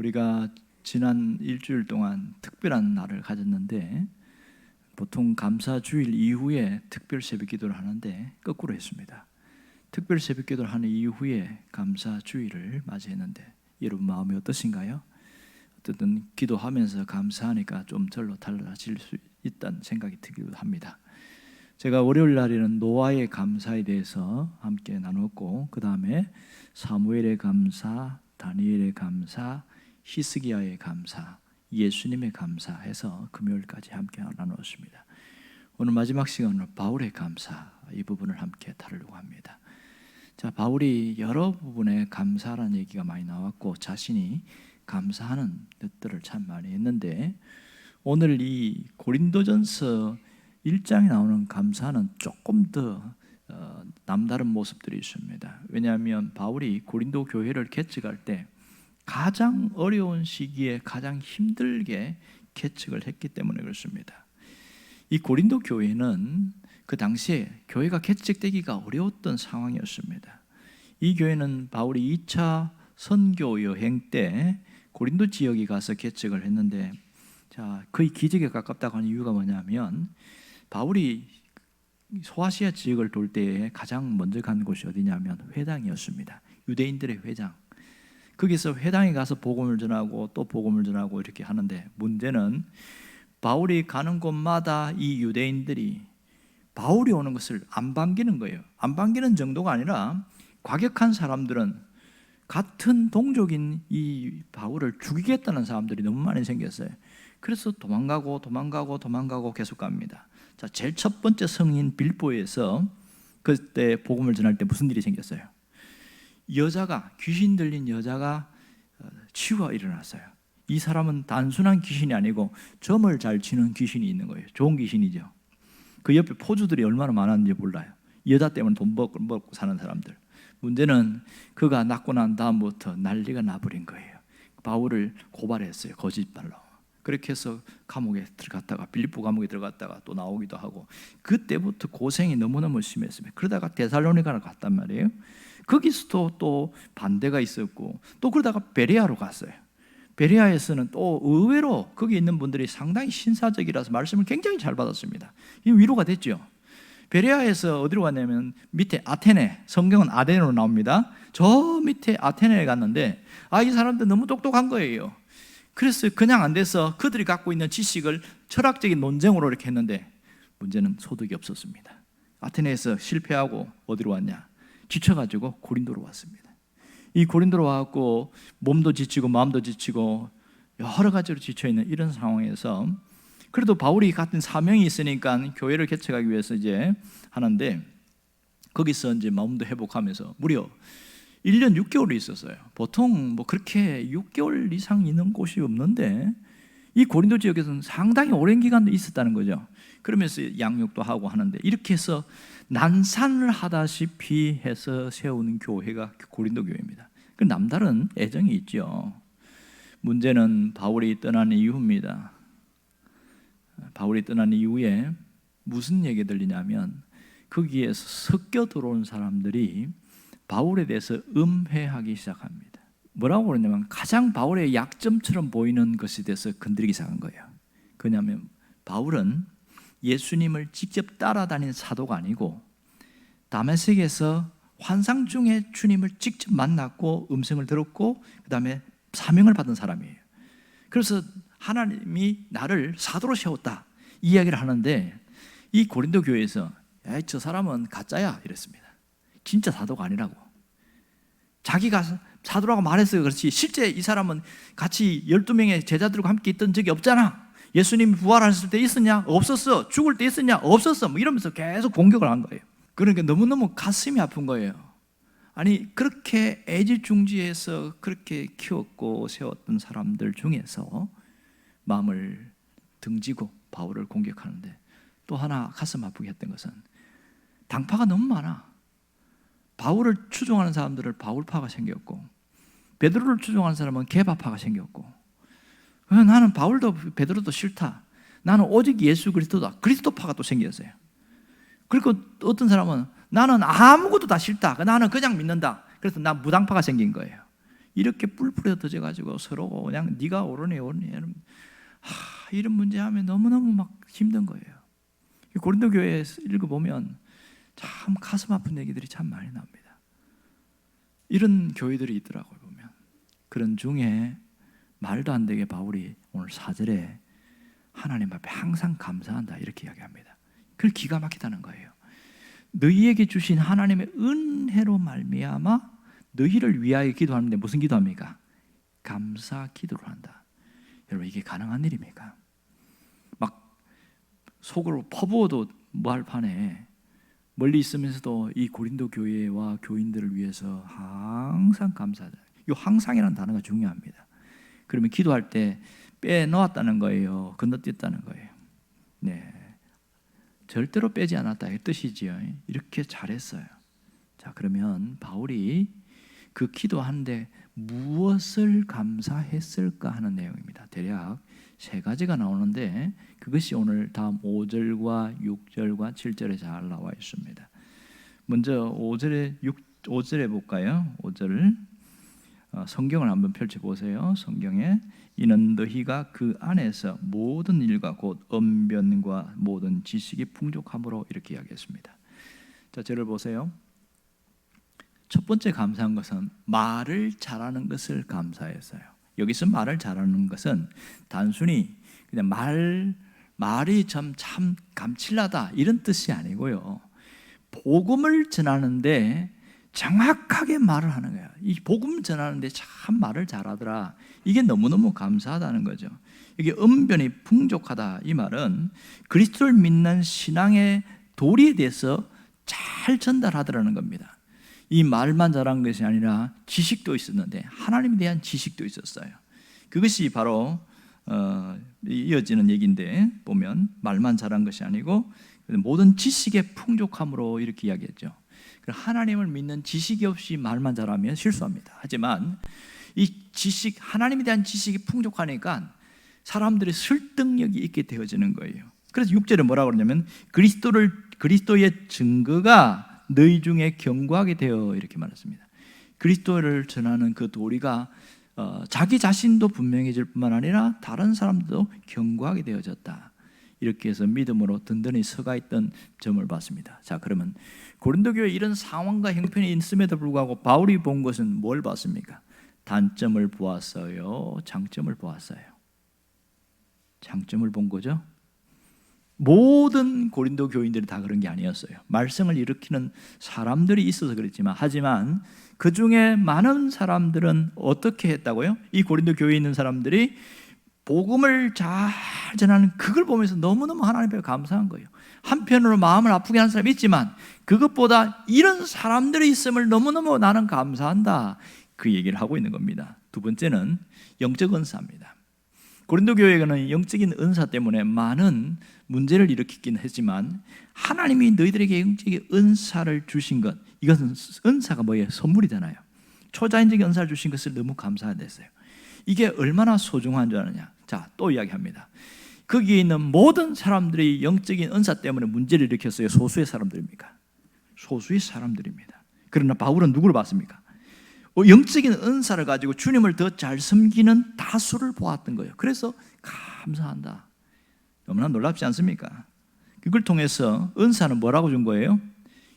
우리가 지난 일주일 동안 특별한 날을 가졌는데 보통 감사 주일 이후에 특별 새벽 기도를 하는데 거꾸로 했습니다. 특별 새벽 기도를 하는 이후에 감사 주일을 맞이했는데 여러분 마음이 어떠신가요? 어쨌든 기도하면서 감사하니까 좀 절로 달라질 수 있다는 생각이 들기도 합니다. 제가 월요일 날에는 노아의 감사에 대해서 함께 나눴고 그 다음에 사무엘의 감사, 다니엘의 감사, 히스기야의 감사, 예수님의 감사해서 금요일까지 함께 나누었습니다. 오늘 마지막 시간은 바울의 감사 이 부분을 함께 다루려고 합니다. 자, 바울이 여러 부분에 감사라는 얘기가 많이 나왔고 자신이 감사하는 뜻들을 참 많이 했는데 오늘 이 고린도전서 1장에 나오는 감사는 조금 더 어, 남다른 모습들이 있습니다. 왜냐하면 바울이 고린도 교회를 개척할 때 가장 어려운 시기에 가장 힘들게 개척을 했기 때문에 그렇습니다. 이 고린도 교회는 그 당시에 교회가 개척되기가 어려웠던 상황이었습니다. 이 교회는 바울이 2차 선교 여행 때 고린도 지역에 가서 개척을 했는데 자, 거의 기적에 가깝다고 하는 이유가 뭐냐면 바울이 소아시아 지역을 돌 때에 가장 먼저 간 곳이 어디냐면 회당이었습니다. 유대인들의 회당. 거기서 회당에 가서 복음을 전하고 또 복음을 전하고 이렇게 하는데 문제는 바울이 가는 곳마다 이 유대인들이 바울이 오는 것을 안 반기는 거예요. 안 반기는 정도가 아니라 과격한 사람들은 같은 동족인 이 바울을 죽이겠다는 사람들이 너무 많이 생겼어요. 그래서 도망가고 도망가고 도망가고 계속 갑니다. 자, 제일 첫 번째 성인 빌보에서 그때 복음을 전할 때 무슨 일이 생겼어요? 여자가 귀신 들린 여자가 어, 치유가 일어났어요. 이 사람은 단순한 귀신이 아니고 점을 잘 치는 귀신이 있는 거예요. 좋은 귀신이죠. 그 옆에 포주들이 얼마나 많았는지 몰라요. 여자 때문에 돈 먹고 사는 사람들. 문제는 그가 낳고 난 다음부터 난리가 나버린 거예요. 바울을 고발했어요. 거짓말로. 그렇게 해서 감옥에 들어갔다가 빌립보 감옥에 들어갔다가 또 나오기도 하고 그때부터 고생이 너무너무 심했습니다. 그러다가 데살로니가를 갔단 말이에요. 거기서도 또 반대가 있었고 또 그러다가 베레아로 갔어요. 베레아에서는 또 의외로 거기 있는 분들이 상당히 신사적이라서 말씀을 굉장히 잘 받았습니다. 이 위로가 됐죠. 베레아에서 어디로 갔냐면 밑에 아테네, 성경은 아덴으로 나옵니다. 저 밑에 아테네에 갔는데 아 이 사람들 너무 똑똑한 거예요. 그래서 그냥 안 돼서 그들이 갖고 있는 지식을 철학적인 논쟁으로 이렇게 했는데 문제는 소득이 없었습니다. 아테네에서 실패하고 어디로 왔냐? 지쳐가지고 고린도로 왔습니다. 이 고린도로 와갖고 몸도 지치고 마음도 지치고 여러 가지로 지쳐 있는 이런 상황에서 그래도 바울이 같은 사명이 있으니까 교회를 개척하기 위해서 이제 하는데 거기서 이제 마음도 회복하면서 무려 1년 6개월이 있었어요. 보통 뭐 그렇게 6개월 이상 있는 곳이 없는데 이 고린도 지역에서는 상당히 오랜 기간도 있었다는 거죠. 그러면서 양육도 하고 하는데 이렇게 해서 난산을 하다시피 해서 세우는 교회가 고린도 교회입니다. 그 남다른 애정이 있죠. 문제는 바울이 떠난 이유입니다. 바울이 떠난 이후에 무슨 얘기 들리냐면 거기에서 섞여 들어온 사람들이 바울에 대해서 음해하기 시작합니다. 뭐라고 그러냐면 가장 바울의 약점처럼 보이는 것에 대해서 건드리기 시작한 거예요. 그냐면 바울은 예수님을 직접 따라다닌 사도가 아니고 다메섹에서 환상 중에 주님을 직접 만났고 음성을 들었고 그다음에 사명을 받은 사람이에요. 그래서 하나님이 나를 사도로 세웠다 이 이야기를 하는데 이 고린도 교회에서 저 사람은 가짜야 이랬습니다. 진짜 사도가 아니라고. 자기가 사도라고 말했어요. 그렇지. 실제 이 사람은 같이 12명의 제자들과 함께 있던 적이 없잖아. 예수님이 부활하셨을 때 있었냐? 없었어. 죽을 때 있었냐? 없었어. 뭐 이러면서 계속 공격을 한 거예요. 그러니까 너무너무 가슴이 아픈 거예요. 아니, 그렇게 애지중지해서 그렇게 키웠고 세웠던 사람들 중에서 마음을 등지고 바울을 공격하는데 또 하나 가슴 아프게 했던 것은 당파가 너무 많아. 바울을 추종하는 사람들을 바울파가 생겼고 베드로를 추종하는 사람은 개바파가 생겼고 나는 바울도 베드로도 싫다. 나는 오직 예수 그리스도다. 그리스도파가 또 생겼어요. 그리고 어떤 사람은 나는 아무것도 다 싫다. 나는 그냥 믿는다. 그래서 나 무당파가 생긴 거예요. 이렇게 뿔뿔이 흩어져 가지고 서로 그냥 네가 옳으니 이런 하, 이런 문제 하면 너무너무 막 힘든 거예요. 이 고린도 교회 읽어 보면 참 가슴 아픈 얘기들이 참 많이 나옵니다. 이런 교회들이 있더라고요, 보면. 그런 중에 말도 안 되게 바울이 오늘 4절에 하나님 앞에 항상 감사한다 이렇게 이야기합니다. 그걸 기가 막히다는 거예요. 너희에게 주신 하나님의 은혜로 말미암아 너희를 위하여 기도하는데 무슨 기도합니까? 감사 기도를 한다. 여러분 이게 가능한 일입니까? 막 속으로 퍼부어도 뭐할 판에 멀리 있으면서도 이 고린도 교회와 교인들을 위해서 항상 감사하다. 이 항상이라는 단어가 중요합니다. 그러면 기도할 때 빼놓았다는 거예요. 건너뛰었다는 거예요. 네. 절대로 빼지 않았다 이 뜻이지요. 이렇게 잘했어요. 자, 그러면 바울이 그 기도하는데 무엇을 감사했을까 하는 내용입니다. 대략 세 가지가 나오는데 그것이 오늘 다음 5절과 6절과 7절에 잘 나와 있습니다. 먼저 5절에 6 5절에 볼까요? 5절 어, 성경을 한번 펼쳐 보세요. 성경에 이는 너희가 그 안에서 모든 일과 곧 언변과 모든 지식이 풍족함으로 이렇게 이야기했습니다. 자, 저를 보세요. 첫 번째 감사한 것은 말을 잘하는 것을 감사했어요. 여기서 말을 잘하는 것은 단순히 그냥 말 말이 참, 참 감칠나다 이런 뜻이 아니고요. 복음을 전하는데 정확하게 말을 하는 거야. 이 복음 전하는데 참 말을 잘하더라. 이게 너무너무 감사하다는 거죠. 이게 언변이 풍족하다 이 말은 그리스도를 믿는 신앙의 도리에 대해서 잘 전달하더라는 겁니다. 이 말만 잘한 것이 아니라 지식도 있었는데 하나님에 대한 지식도 있었어요. 그것이 바로 어, 이어지는 얘기인데 보면 말만 잘한 것이 아니고 모든 지식의 풍족함으로 이렇게 이야기했죠. 하나님을 믿는 지식이 없이 말만 잘하면 실수합니다. 하지만 이 지식 하나님에 대한 지식이 풍족하니까 사람들이 설득력이 있게 되어지는 거예요. 그래서 6절에 뭐라고 그러냐면 그리스도를 그리스도의 증거가 너희 중에 경고하게 되어 이렇게 말했습니다. 그리스도를 전하는 그 도리가 어, 자기 자신도 분명해질 뿐만 아니라 다른 사람도 경고하게 되어졌다. 이렇게 해서 믿음으로 든든히 서가 있던 점을 봤습니다. 자, 그러면 고린도 교회 이런 상황과 형편이 있음에도 불구하고 바울이 본 것은 뭘 봤습니까? 단점을 보았어요. 장점을 보았어요. 장점을 본 거죠. 모든 고린도 교인들이 다 그런 게 아니었어요. 말썽을 일으키는 사람들이 있어서 그랬지만 하지만 그 중에 많은 사람들은 어떻게 했다고요? 이 고린도 교회에 있는 사람들이 복음을 잘 전하는 그걸 보면서 너무너무 하나님 앞에 감사한 거예요. 한편으로 마음을 아프게 하는 사람이 있지만 그것보다 이런 사람들이 있음을 너무너무 나는 감사한다. 그 얘기를 하고 있는 겁니다. 두 번째는 영적 은사입니다. 고린도 교회는 영적인 은사 때문에 많은 문제를 일으키긴 했지만 하나님이 너희들에게 영적인 은사를 주신 것 이것은 은사가 뭐예요? 선물이잖아요. 초자연적인 은사를 주신 것을 너무 감사했어요. 이게 얼마나 소중한 줄 아느냐? 자, 또 이야기합니다. 거기에 있는 모든 사람들이 영적인 은사 때문에 문제를 일으켰어요. 소수의 사람들입니까? 소수의 사람들입니다. 그러나 바울은 누구를 봤습니까? 어, 영적인 은사를 가지고 주님을 더 잘 섬기는 다수를 보았던 거예요. 그래서 감사한다. 너무나 놀랍지 않습니까? 그걸 통해서 은사는 뭐라고 준 거예요?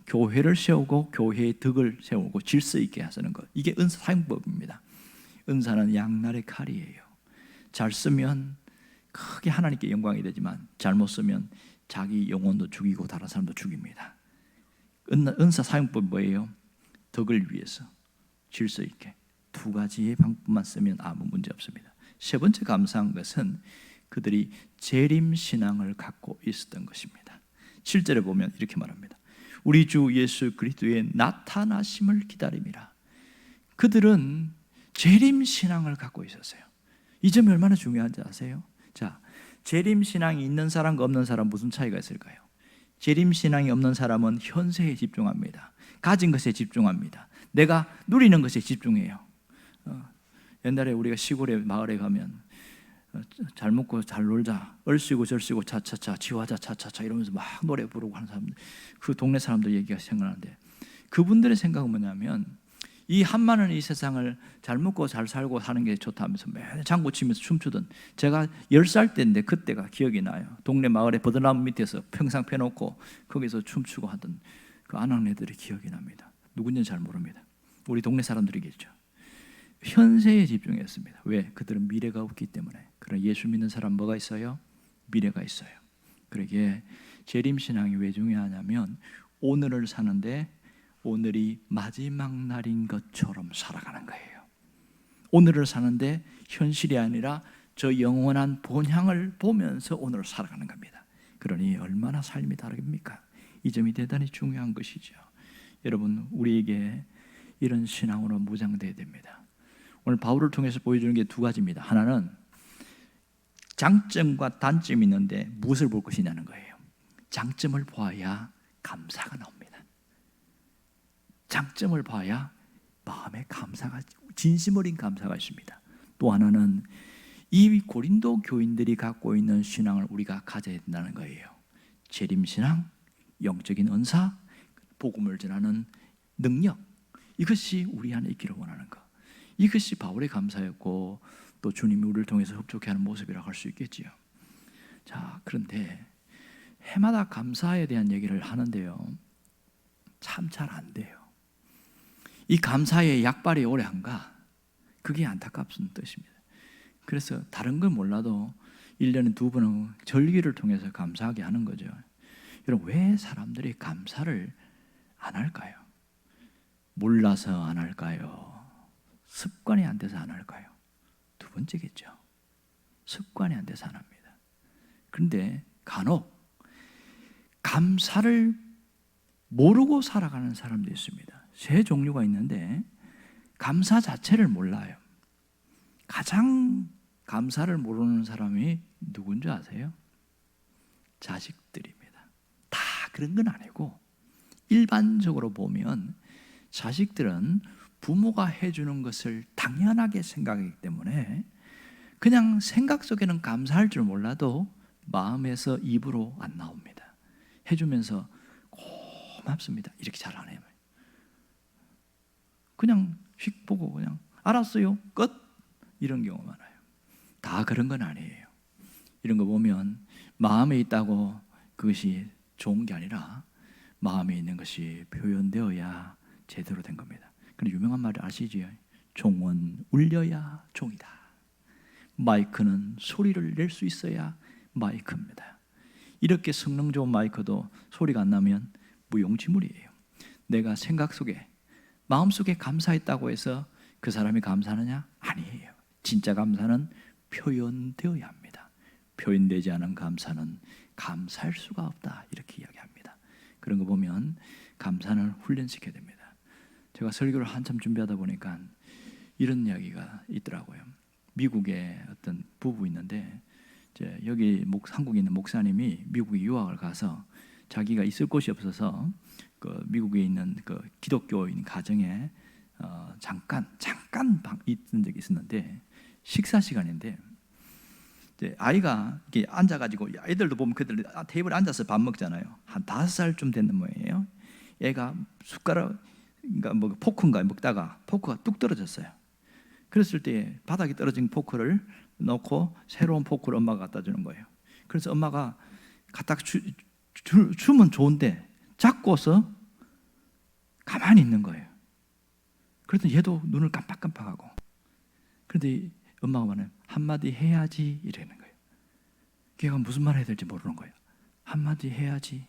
교회를 세우고 교회의 덕을 세우고 질서 있게 하시는 것. 이게 은사 사용법입니다. 은사는 양날의 칼이에요. 잘 쓰면 크게 하나님께 영광이 되지만 잘못 쓰면 자기 영혼도 죽이고 다른 사람도 죽입니다. 은 사 사용법 뭐예요? 덕을 위해서. 질서 있게 두 가지의 방법만 쓰면 아무 문제 없습니다. 세 번째 감사한 것은 그들이 재림 신앙을 갖고 있었던 것입니다. 7절에 보면 이렇게 말합니다. 우리 주 예수 그리스도의 나타나심을 기다림이라. 그들은 재림 신앙을 갖고 있었어요. 이 점이 얼마나 중요한지 아세요? 자, 재림 신앙이 있는 사람과 없는 사람 무슨 차이가 있을까요? 재림 신앙이 없는 사람은 현세에 집중합니다. 가진 것에 집중합니다. 내가 누리는 것에 집중해요. 어, 옛날에 우리가 시골에 마을에 가면 어, 잘 먹고 잘 놀자, 얼씨고 절씨고 차차차, 지화자 차차차 이러면서 막 노래 부르고 하는 사람들, 그 동네 사람들 얘기가 생각나는데 그분들의 생각은 뭐냐면 이 한마는 이 세상을 잘 먹고 잘 살고 사는 게 좋다면서 매일 장구 치면서 춤추던 제가 열살 때인데 그때가 기억이 나요. 동네 마을에 버드나무 밑에서 평상 펴놓고 거기서 춤추고 하던 그 아낙네들이 기억이 납니다. 누군지는 잘 모릅니다. 우리 동네 사람들이겠죠. 현세에 집중했습니다. 왜? 그들은 미래가 없기 때문에. 그런 예수 믿는 사람 뭐가 있어요? 미래가 있어요. 그러기에 재림 신앙이 왜 중요하냐면 오늘을 사는데 오늘이 마지막 날인 것처럼 살아가는 거예요. 오늘을 사는데 현실이 아니라 저 영원한 본향을 보면서 오늘을 살아가는 겁니다. 그러니 얼마나 삶이 다릅니까? 이 점이 대단히 중요한 것이죠. 여러분 우리에게 이런 신앙으로 무장돼야 됩니다. 오늘 바울을 통해서 보여주는 게 두 가지입니다. 하나는 장점과 단점이 있는데 무엇을 볼 것이냐는 거예요. 장점을 보아야 감사가 나옵니다. 장점을 봐야 마음에 감사가 진심 어린 감사가 있습니다. 또 하나는 이 고린도 교인들이 갖고 있는 신앙을 우리가 가져야 된다는 거예요. 재림 신앙, 영적인 은사, 복음을 전하는 능력 이것이 우리 안에 있기를 원하는 것. 이것이 바울의 감사였고 또 주님이 우리를 통해서 흡족해 하는 모습이라고 할 수 있겠지요. 자, 그런데 해마다 감사에 대한 얘기를 하는데요. 참 잘 안 돼요. 이 감사의 약발이 오래 한가? 그게 안타깝은 뜻입니다. 그래서 다른 건 몰라도 1년에 두 번은 절기를 통해서 감사하게 하는 거죠. 여러분, 왜 사람들이 감사를 안 할까요? 몰라서 안 할까요? 습관이 안 돼서 안 할까요? 두 번째겠죠. 습관이 안 돼서 안 합니다. 그런데 간혹 감사를 모르고 살아가는 사람도 있습니다. 세 종류가 있는데 감사 자체를 몰라요. 가장 감사를 모르는 사람이 누군지 아세요? 자식들입니다. 다 그런 건 아니고 일반적으로 보면 자식들은 부모가 해주는 것을 당연하게 생각하기 때문에 그냥 생각 속에는 감사할 줄 몰라도 마음에서 입으로 안 나옵니다. 해주면서 고맙습니다. 이렇게 잘 안 해요. 그냥 휙 보고 그냥 알았어요. 끝. 이런 경우 많아요. 다 그런 건 아니에요. 이런 거 보면 마음에 있다고 그것이 좋은 게 아니라 마음에 있는 것이 표현되어야 제대로 된 겁니다. 근데 유명한 말 아시지요? 종은 울려야 종이다. 마이크는 소리를 낼 수 있어야 마이크입니다. 이렇게 성능 좋은 마이크도 소리가 안 나면 무용지물이에요. 내가 생각 속에 마음 속에 감사했다고 해서 그 사람이 감사하느냐? 아니에요. 진짜 감사는 표현되어야 합니다. 표현되지 않은 감사는 감사할 수가 없다. 이렇게 이야기합니다. 그런 거 보면 감사는 훈련시켜야 됩니다. 제가 설교를 한참 준비하다 보니까 이런 이야기가 있더라고요. 미국에 어떤 부부 있는데 여기 목, 한국에 있는 목사님이 미국에 유학을 가서 자기가 있을 곳이 없어서 그 미국에 있는 그 기독교인 가정에 어, 잠깐 잠깐 방, 있는 적이 있었는데 식사 시간인데 아이가 이렇게 앉아가지고 아이들도 보면 그들 테이블에 앉아서 밥 먹잖아요. 한 다섯 살쯤 되는 모양이에요. 얘가 숟가락 그러니까 뭐 포크인가 먹다가 포크가 뚝 떨어졌어요. 그랬을 때 바닥에 떨어진 포크를 넣고 새로운 포크를 엄마가 갖다 주는 거예요. 그래서 엄마가 갖다 주, 주, 주면 좋은데 잡고서 가만히 있는 거예요. 그래도 얘도 눈을 깜빡깜빡하고. 그런데 엄마가 말해 한마디 해야지 이러는 거예요. 걔가 무슨 말 해야 될지 모르는 거예요. 한마디 해야지.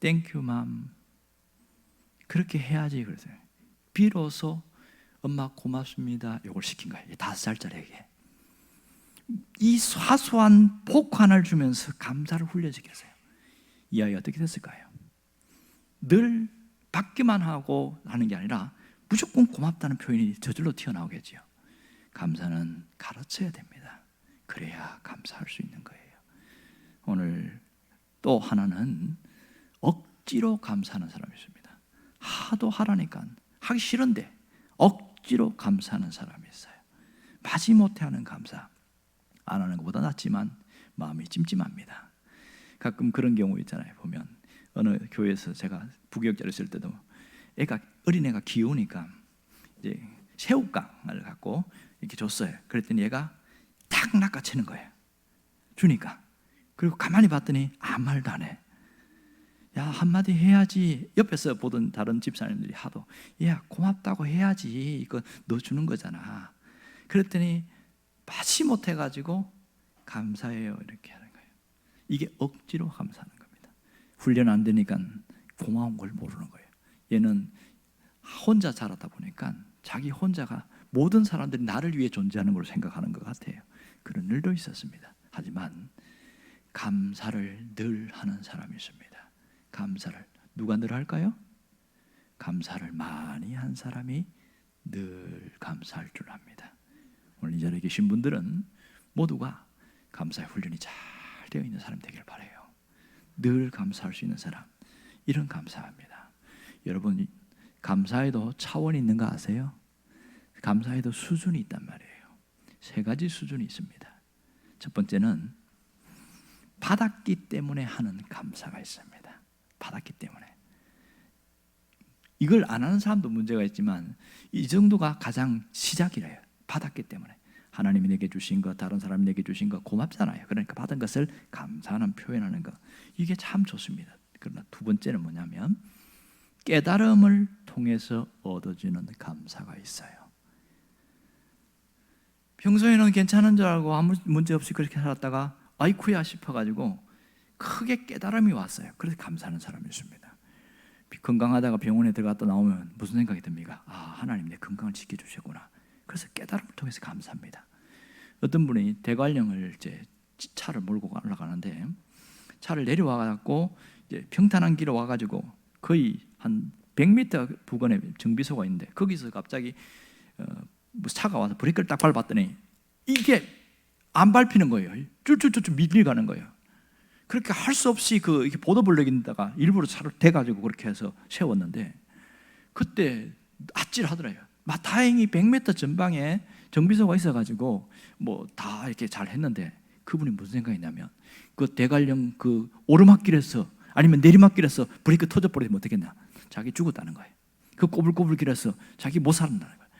땡큐 맘. 그렇게 해야지 그래서 비로소 엄마 고맙습니다. 이걸 시킨 거예요. 다섯 살짜리에게. 이 사소한 하나를 주면서 감사를 훈련시켰어요. 이 아이 어떻게 됐을까요? 늘 받기만 하고 하는 게 아니라 무조건 고맙다는 표현이 저절로 튀어나오겠죠. 감사는 가르쳐야 됩니다. 그래야 감사할 수 있는 거예요. 오늘 또 하나는 억지로 감사하는 사람이 있습니다. 하도 하라니까 하기 싫은데 억지로 감사하는 사람이 있어요. 마지못해 하는 감사 안 하는 것보다 낫지만 마음이 찜찜합니다. 가끔 그런 경우 있잖아요. 보면 어느 교회에서 제가 부교육자를 쓸 때도 애가 어린애가 귀여우니까 이제 새우깡을 갖고 이렇게 줬어요. 그랬더니 얘가 탁 낚아채는 거예요. 주니까 그리고 가만히 봤더니 아무 말도 안 해. 야 한마디 해야지. 옆에서 보던 다른 집사님들이 하도 야 고맙다고 해야지. 이거 너 주는 거잖아. 그랬더니 마치 못해 가지고 감사해요 이렇게 하는 거예요. 이게 억지로 감사하는 겁니다. 훈련 안 되니까 고마운 걸 모르는 거예요. 얘는 혼자 자라다 보니까 자기 혼자가 모든 사람들이 나를 위해 존재하는 걸로 생각하는 것 같아요. 그런 일도 있었습니다. 하지만 감사를 늘 하는 사람이 있습니다. 감사를 누가 늘 할까요? 감사를 많이 한 사람이 늘 감사할 줄 압니다. 오늘 이 자리에 계신 분들은 모두가 감사의 훈련이 잘 되어 있는 사람 되길 바래요. 늘 감사할 수 있는 사람. 이런 감사합니다. 여러분 감사에도 차원이 있는 거 아세요? 감사에도 수준이 있단 말이에요. 세 가지 수준이 있습니다. 첫 번째는 받았기 때문에 하는 감사가 있습니다. 받았기 때문에. 이걸 안 하는 사람도 문제가 있지만 이 정도가 가장 시작이래요. 받았기 때문에. 하나님이 내게 주신 것, 다른 사람이 내게 주신 것 고맙잖아요. 그러니까 받은 것을 감사하는 표현하는 것. 이게 참 좋습니다. 그러나 두 번째는 뭐냐면 깨달음을 통해서 얻어지는 감사가 있어요. 평소에는 괜찮은 줄 알고 아무 문제 없이 그렇게 살았다가 아이쿠야 싶어가지고 크게 깨달음이 왔어요. 그래서 감사하는 사람이 있습니다. 건강하다가 병원에 들어갔다 나오면 무슨 생각이 듭니까? 아 하나님 내 건강을 지켜주셨구나. 그래서 깨달음을 통해서 감사합니다. 어떤 분이 대관령을 이제 차를 몰고 올라가는데 차를 내려와 갖고 이제 평탄한 길에 와 가지고 거의 한 100m 부근에 정비소가 있는데 거기서 갑자기 어, 뭐 차가 와서 브레이크를 딱 밟았더니 이게 안 밟히는 거예요. 쭈쭈쭈쭈 밀려가는 거예요. 그렇게 할 수 없이 그 보도블럭인다가 일부러 차를 대가지고 그렇게 해서 세웠는데 그때 아찔하더라고요. 마 다행히 100m 전방에 정비소가 있어가지고 뭐 다 이렇게 잘 했는데 그분이 무슨 생각이냐면 그 대관령 그 오르막길에서 아니면 내리막길에서 브레이크 터져버리면 어떻겠냐 자기 죽었다는 거예요. 그 꼬불꼬불 길에서 자기 못 산다는 거예요.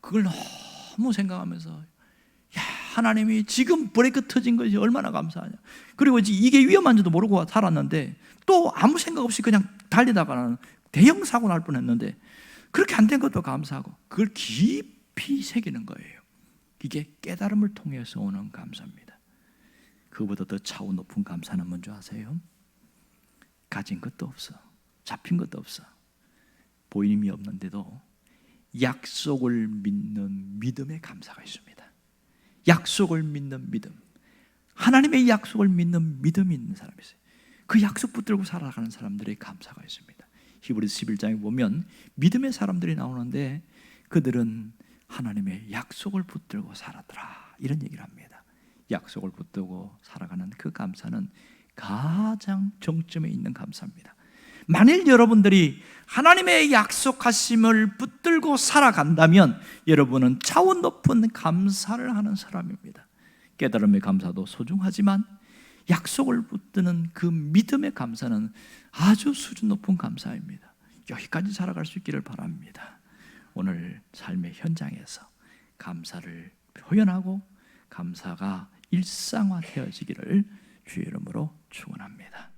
그걸 너무 생각하면서 야 하나님이 지금 브레이크 터진 것이 얼마나 감사하냐. 그리고 이게 위험한지도 모르고 살았는데 또 아무 생각 없이 그냥 달리다가는 대형 사고 날 뻔했는데 그렇게 안 된 것도 감사하고 그걸 깊이 새기는 거예요. 이게 깨달음을 통해서 오는 감사입니다. 그보다 더 차원 높은 감사는 뭔지 아세요? 가진 것도 없어. 잡힌 것도 없어. 보임이 없는데도 약속을 믿는 믿음의 감사가 있습니다. 약속을 믿는 믿음. 하나님의 약속을 믿는 믿음이 있는 사람이 있어요. 그 약속 붙들고 살아가는 사람들의 감사가 있습니다. 히브리서 11장에 보면 믿음의 사람들이 나오는데 그들은 하나님의 약속을 붙들고 살았더라. 이런 얘기를 합니다. 약속을 붙들고 살아가는 그 감사는 가장 정점에 있는 감사입니다. 만일 여러분들이 하나님의 약속하심을 붙들고 살아간다면 여러분은 차원 높은 감사를 하는 사람입니다. 깨달음의 감사도 소중하지만 약속을 붙드는 그 믿음의 감사는 아주 수준 높은 감사입니다. 여기까지 살아갈 수 있기를 바랍니다. 오늘 삶의 현장에서 감사를 표현하고 감사가 일상화되어지기를 주의 이름으로 축원합니다.